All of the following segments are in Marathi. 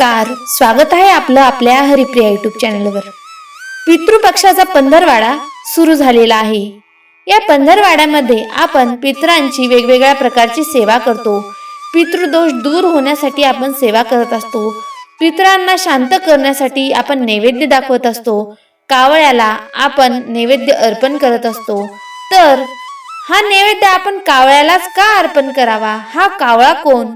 नमस्कार. स्वागत आहे आपलं आपल्या हरिप्रिया युट्यूब चॅनलवर पितृपक्षाचा पंधरवाडा सुरू झालेला आहे. या पंधरवाड्यामध्ये आपण पितरांची वेगवेगळ्या प्रकारची सेवा करतो. पितृदोष दूर होण्यासाठी आपण सेवा करत असतो. पितरांना शांत करण्यासाठी आपण नैवेद्य दाखवत असतो. कावळ्याला आपण नैवेद्य अर्पण करत असतो. तर हा नैवेद्य आपण कावळ्यालाच का अर्पण करावा? हा कावळा कोण?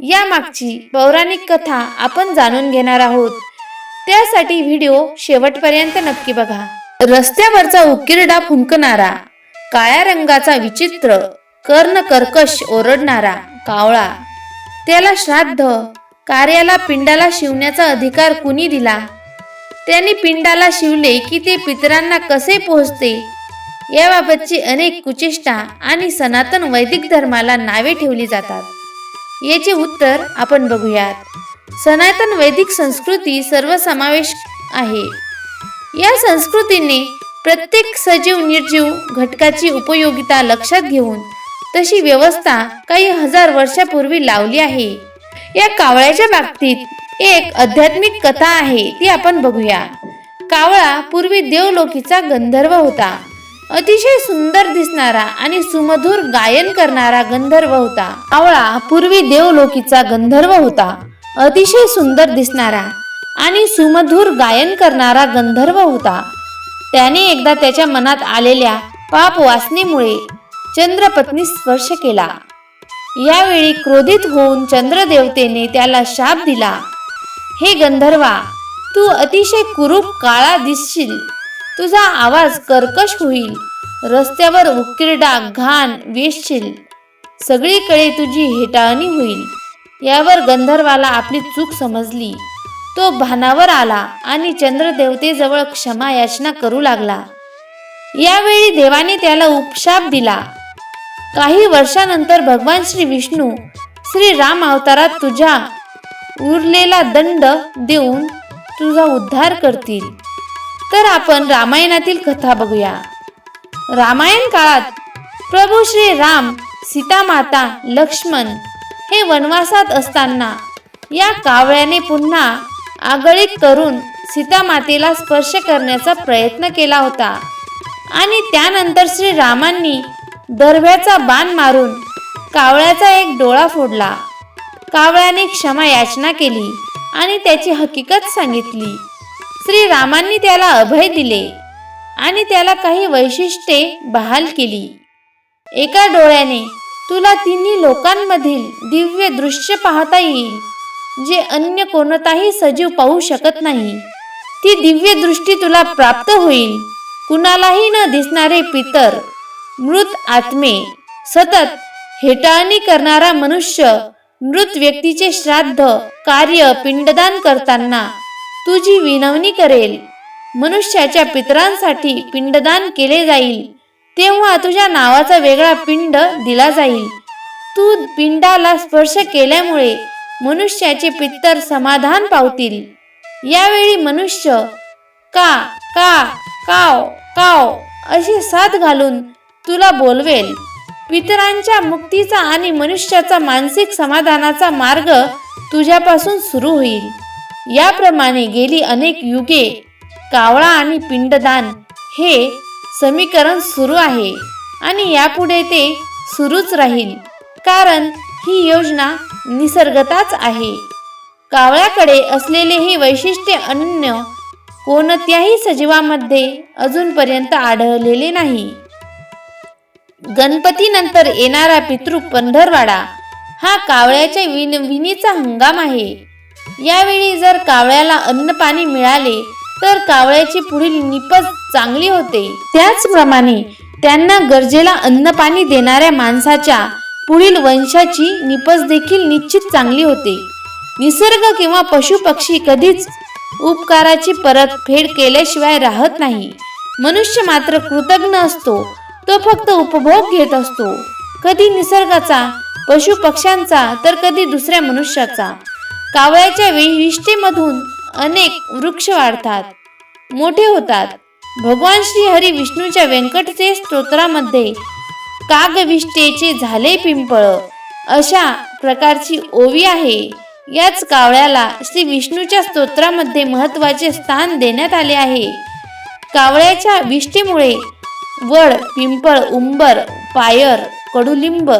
या मागची पौराणिक कथा आपण जाणून घेणार आहोत. त्यासाठी व्हिडिओ शेवटपर्यंत नक्की बघा. रस्त्यावरचा उकिरडा फुंकणारा काळ्या रंगाचा विचित्र कर्ण कर्कश ओरडणारा कावळा. त्याला श्राद्ध कार्याला पिंडाला शिवण्याचा अधिकार कुणी दिला? त्याने पिंडाला शिवले की ते पितरांना कसे पोहोचते? याबाबतची अनेक कुचेष्टा आणि सनातन वैदिक धर्माला नावे ठेवली जातात. याचे उत्तर आपण बघूयात. सनातन वैदिक संस्कृती सर्वसमावेश आहे. या संस्कृतीने प्रत्येक सजीव निर्जीव घटकाची उपयोगिता लक्षात घेऊन तशी व्यवस्था काही हजार वर्षापूर्वी लावली आहे. या कावळ्याच्या बाबतीत एक आध्यात्मिक कथा आहे ती आपण बघूया. कावळा पूर्वी देवलोकीचा गंधर्व होता. अतिशय सुंदर दिसणारा आणि सुमधुर गायन करणारा गंधर्व होता. आवळा पूर्वी देवलोकीचा गंधर्व होता. अतिशय सुंदर दिसणारा आणि सुमधुर गायन करणारा गंधर्व होता. त्याने एकदा त्याच्या मनात आलेल्या पाप वासनेमुळे चंद्रपत्नी स्पर्श केला. यावेळी क्रोधित होऊन चंद्रदेवतेने त्याला शाप दिला. हे गंधर्वा तू अतिशय कुरूप काळा दिसशील. तुझा आवाज कर्कश होईल. रस्त्यावर उकिरडा घाण वेचशील. सगळीकडे तुझी हेटाळणी होईल. यावर गंधर्वाला आपली चूक समजली. तो भानावर आला आणि चंद्रदेवतेजवळ क्षमा याचना करू लागला. यावेळी देवाने त्याला उपशाप दिला. काही वर्षानंतर भगवान श्री विष्णू श्री राम अवतारात तुझ्या उरलेला दंड देऊन तुझा उद्धार करतील. तर आपण रामायणातील कथा बघूया. रामायण काळात प्रभू श्री राम सीता माता लक्ष्मण हे वनवासात असताना या कावळ्याने पुन्हा आगळीत करून सीता मातेला स्पर्श करण्याचा प्रयत्न केला होता. आणि त्यानंतर श्री रामांनी दरव्याचा बाण मारून कावळ्याचा एक डोळा फोडला. कावळ्याने क्षमा याचना केली आणि त्याची हकीकत सांगितली. श्री रामांनी त्याला अभय दिले आणि त्याला काही वैशिष्ट्ये बहाल केली. एका डोळ्याने तुला तिन्ही लोकांमधील दिव्य दृश्य पाहता येईल जे अन्य कोणताही सजीव पाहू शकत नाही. ती दिव्य दृष्टी तुला प्राप्त होईल. कुणालाही न दिसणारे पितर मृत आत्मे सतत हेटाळणी करणारा मनुष्य मृत व्यक्तीचे श्राद्ध कार्य पिंडदान करताना तुझी विनवणी करेल. मनुष्याच्या पितरांसाठी पिंडदान केले जाईल. तेव्हा तुझ्या नावाचा वेगळा पिंड दिला जाईल. तू पिंडाला स्पर्श केल्यामुळे मनुष्याचे पित्तर समाधान पावतील. यावेळी मनुष्य का का काव काव अशी साथ घालून तुला बोलवेल. पितरांच्या मुक्तीचा आणि मनुष्याचा मानसिक समाधानाचा मार्ग तुझ्यापासून सुरू होईल. याप्रमाणे गेली अनेक युगे कावळा आणि पिंडदान हे समीकरण सुरू आहे आणि यापुढे ते सुरूच राहील. कारण ही योजना निसर्गताच आहे. कावळ्याकडे असलेले हे वैशिष्ट्य अनन्य कोणत्याही सजीवामध्ये अजूनपर्यंत आढळलेले नाही. गणपतीनंतर येणारा पितृ पंढरवाडा हा कावळ्याच्या विन विणीचा हंगाम आहे. यावेळी जर कावळ्याला अन्न पाणी मिळाले तर कावळ्याची पुढील निपज चांगली होते. त्याचप्रमाणे त्यांना गरजेला अन्न पाणी देणाऱ्या माणसाच्या पुढील वंशाची निपज देखील निश्चित चांगली होते. निसर्ग किंवा पशु पक्षी कधीच उपकाराची परतफेड केल्याशिवाय राहत नाही. मनुष्य मात्र कृतज्ञ असतो तो फक्त उपभोग घेत असतो. कधी निसर्गाचा पशु पक्ष्यांचा तर कधी दुसऱ्या मनुष्याचा. कावळ्याच्या विष्टेमधून अनेक वृक्ष वाढतात. मोठे होतात. भगवान श्री हरी विष्णूच्या व्यंकटचे स्तोत्रामध्ये कागविष्टेचे झाले पिंपळ. अशा प्रकारची ओवी आहे. याच कावळ्याला श्री विष्णूच्या स्तोत्रामध्ये महत्त्वाचे स्थान देण्यात आले आहे. कावळ्याच्या विष्ठेमुळे वड पिंपळ उंबर पायर कडुलिंब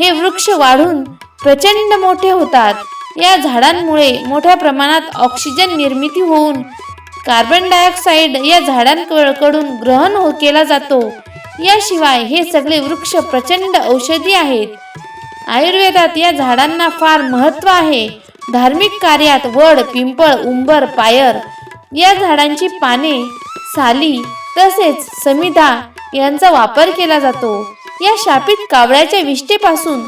हे वृक्ष वाढून प्रचंड मोठे होतात. या झाडांमुळे मोठ्या प्रमाणात ऑक्सिजन निर्मिती होऊन कार्बन डायऑक्साईड या झाडांकडून ग्रहण हो केला जातो. याशिवाय हे सगळे वृक्ष प्रचंड औषधी आहेत. आयुर्वेदात या झाडांना फार महत्त्व आहे. धार्मिक कार्यात वड पिंपळ उंबर पायर या झाडांची पाने साली तसेच समिधा यांचा वापर केला जातो. या शापित कावळ्याच्या विष्ठेपासून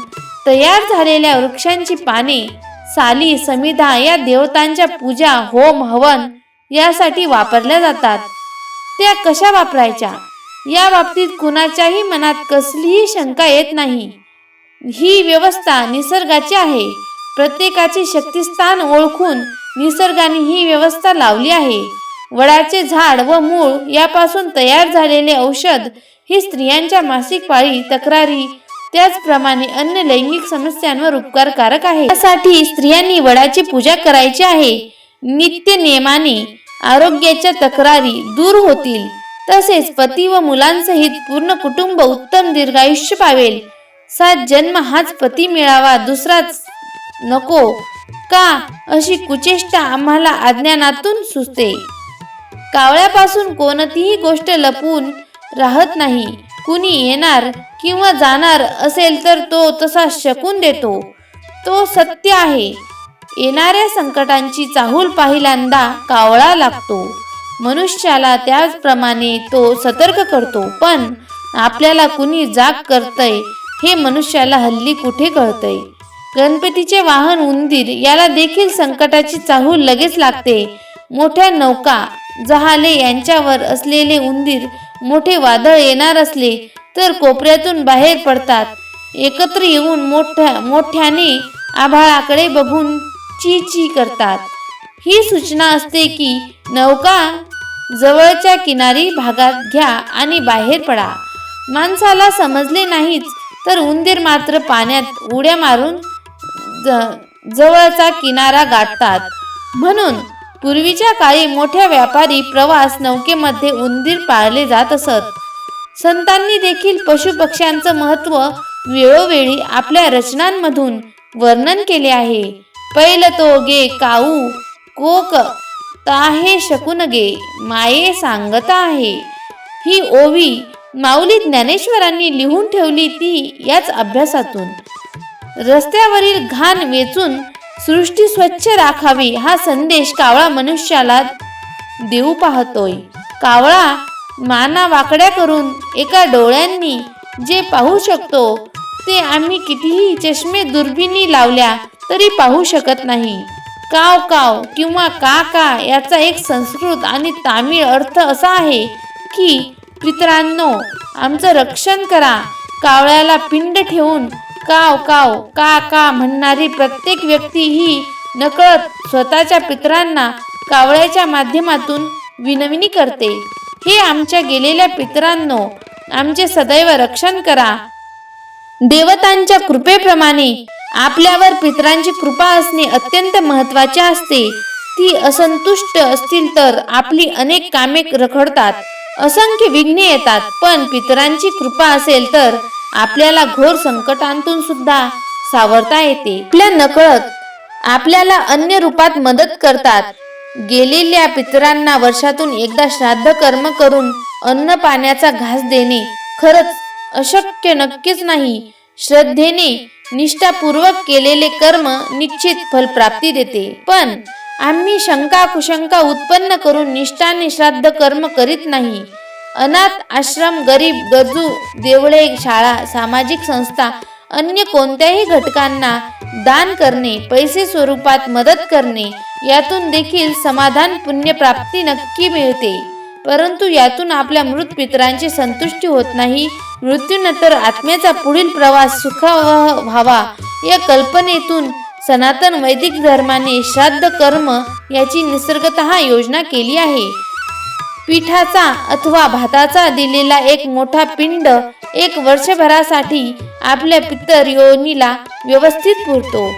तयार झालेल्या वृक्षांची पाने साली समिधा या देवतांच्या पूजा होम हवन यासाठी वापरल्या जातात. त्या कशा वापरायच्या? या बाबतीत कुणाच्याही मनात कसलीही शंका येत नाही. ही व्यवस्था निसर्गाची आहे. प्रत्येकाचे शक्तिस्थान ओळखून निसर्गाने ही व्यवस्था लावली आहे. वडाचे झाड व मूळ यापासून तयार झालेले औषध ही स्त्रियांच्या मासिक पाळी तक्रारी त्याचप्रमाणे अन्य लैंगिक समस्यांवर उपकारकारक आहे. त्यासाठी स्त्रियांनी वडाची पूजा करायची आहे. नित्य नियमाने आरोग्याच्या तक्रारी दूर होतील. तसेच पती व मुलांसहित पूर्ण कुटुंब उत्तम दीर्घायुष्य पावेल. सात जन्म हाच पती मिळावा दुसराच नको का अशी कुचेष्टा आम्हाला अज्ञानातून सुचते. कावळ्यापासून कोणतीही गोष्ट लपून राहत नाही. कुणी येणार किंवा जाणार असेल तर तो तसा शकून देतो. तो सत्य आहे. येणाऱ्या संकटांची चाहूल पहिल्यांदा कावळा लागतो. मनुष्याला त्याचप्रमाणे तो सतर्क करतो. पण आपल्याला कुणी जाग करतय हे मनुष्याला हल्ली कुठे कळतय? गणपतीचे वाहन उंदीर याला देखील संकटाची चाहूल लगेच लागते. मोठ्या नौका जहाले यांच्यावर असलेले उंदीर मोठे वादळ येणार असले तर कोपऱ्यातून बाहेर पडतात. एकत्र येऊन मोठ्या मोठ्याने आभाळाकडे बघून ची ची करतात. ही सूचना असते की नौका जवळच्या किनारी भागात घ्या आणि बाहेर पडा. माणसाला समजले नाहीच तर उंदीर मात्र पाण्यात उड्या मारून ज- जवळचा किनारा गाठतात. म्हणून पूर्वीच्या काळी मोठ्या व्यापारी प्रवास नौकेमध्ये उंदीर पाळले जात असत. संतांनी देखील पशुपक्ष्यांचं महत्त्व वेळोवेळी आपल्या रचनांमधून वर्णन केले आहे. पैल तो गे काऊ कोक ताहे शकून गे माये सांगता आहे. ही ओवी माऊली ज्ञानेश्वरांनी लिहून ठेवली ती याच अभ्यासातून. रस्त्यावरील घाण वेचून सृष्टी स्वच्छ राखावी हा संदेश कावळा मनुष्याला देऊ पाहतोय. कावळा माना वाकड्या करून एका डोळ्यांनी जे पाहू शकतो ते आम्ही कितीही चष्मे दुर्बिणी लावल्या तरी पाहू शकत नाही. काव काव किंवा का का याचा एक संस्कृत आणि तामिळ अर्थ असा आहे की पितरांनो आमचं रक्षण करा. कावळ्याला पिंड ठेवून काव काव का का म्हणणारी प्रत्येक व्यक्ती ही नकळत स्वतःच्या पितरांना कावळ्याच्या माध्यमातून विनविनी करते. हे आमच्या गेलेल्या पितरांनो आमचे सदैव रक्षण करा. देवतांच्या कृपेप्रमाणे आपल्यावर पितरांची कृपा असणे अत्यंत महत्त्वाचे असते. ती असंतुष्ट असतील तर आपली अनेक कामे रखडतात. असंख्य विघ्ने येतात पण पितरांची कृपा असेल तर आपल्याला घोर संकटांतून सुद्धा सावरता येते. आपल्या नकळत आपल्याला अन्य रूपात मदत करतात. गेलेल्या पितरांना वर्षातून एकदा श्राद्ध कर्म करून अन्न पाण्याचा घास देणे खरंच अशक्य नक्कीच नाही. श्रद्धेने निष्ठापूर्वक केलेले कर्म निश्चित फलप्राप्ती देते. पण आम्ही शंका कुशंका उत्पन्न करून निष्ठाने श्राद्ध कर्म करीत नाही. अनाथ आश्रम गरीब गरजू देवळे शाळा सामाजिक संस्था अन्य कोणत्याही घटकांना दान करणे पैसे स्वरूपात मदत करणे यातून देखील समाधान पुण्यप्राप्ती नक्की मिळते. परंतु यातून आपल्या मृत पितरांची संतुष्टी होत नाही. मृत्यूनंतर आत्म्याचा पुढील प्रवास सुखावह व्हावा या कल्पनेतून सनातन वैदिक धर्माने श्राद्ध कर्म याची निसर्गत योजना केली आहे. पिठाचा अथवा भाताचा दिलेला एक मोठा पिंड एक वर्षभरासाठी आपल्या पितर योनीला व्यवस्थित पुरतो.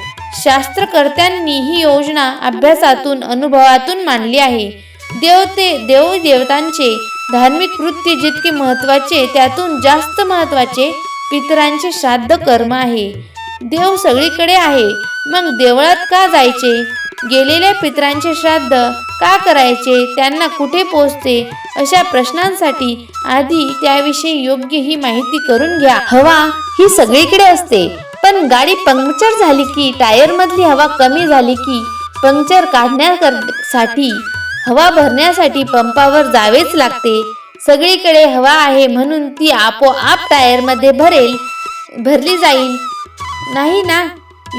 शास्त्रकर्त्यांनी ही योजना अभ्यासातून अनुभवातून मांडली आहे. देवते देव देवतांचे धार्मिक कृत्य जितके महत्त्वाचे त्यातून जास्त महत्त्वाचे पितरांचे श्राद्ध कर्म आहे. देव सगळीकडे आहे. मग देवळात का जायचे? गेलेल्या पितरांचे श्राद्ध का करायचे? त्यांना कुठे पोचते? अशा प्रश्नांसाठी आधी त्याविषयी योग्य ही माहिती करून घ्या. हवा ही सगळीकडे असते. पण गाडी पंक्चर झाली की टायर मधली हवा कमी झाली की पंक्चर काढण्यासाठी हवा भरण्यासाठी पंपावर जावेच लागते. सगळीकडे हवा आहे म्हणून ती आपोआप टायरमध्ये भरेल भरली जाईल. नाही ना?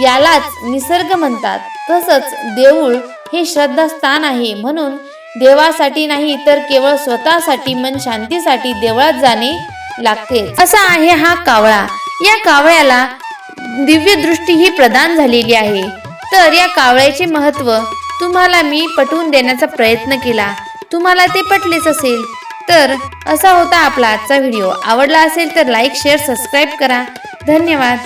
यालाच निसर्ग म्हणतात. तसंच देऊळ हे श्रद्धास्थान आहे. म्हणून देवासाठी नाही तर केवळ स्वतःसाठी मन शांतीसाठी देवळात जाणे लागते. असा आहे हा कावळा. या कावळ्याला दिव्य दृष्टी ही प्रदान झालेली आहे. तर या कावळ्याचे महत्त्व तुम्हाला मी पटवून देण्याचा प्रयत्न केला. तुम्हाला ते पटलेच असेल. तर असा होता आपला आजचा व्हिडिओ. आवडला असेल तर लाईक शेअर सबस्क्राईब करा. धन्यवाद.